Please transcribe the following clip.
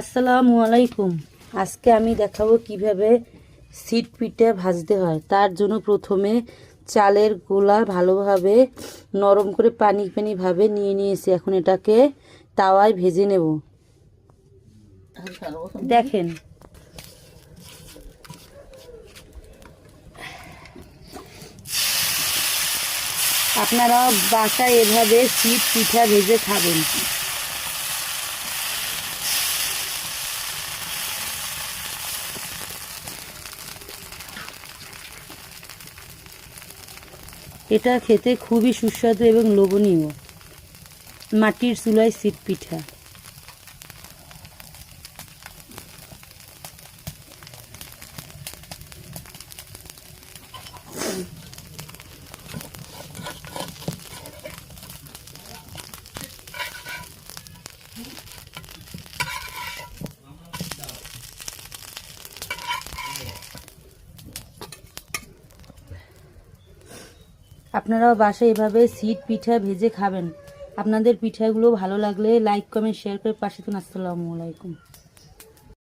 আসসালামু আলাইকুম আজকে আমি দেখাবো কীভাবে সিট পিঠে ভাজতে হয়। তার জন্য প্রথমে চালের গোলা ভালোভাবে নরম করে পানি পানি ভাবে নিয়ে নিয়েছি। এখন এটাকে তাওয়ায় ভেজে নেব। দেখেন। আপনারা বাসায় এভাবে সিট পিঠা ভেজে খাবেন। এটা খেতে খুবই সুস্বাদু এবং লোভনীয়। মাটির চুলায় সিট পিঠা। আপনারাও বাসায় এভাবে সিট, পিঠা ভেজে খাবেন। আপনাদের পিঠাগুলো ভালো লাগলে লাইক কমেন্ট শেয়ার করে পাশে থাকুন। আসসালামু আলাইকুম।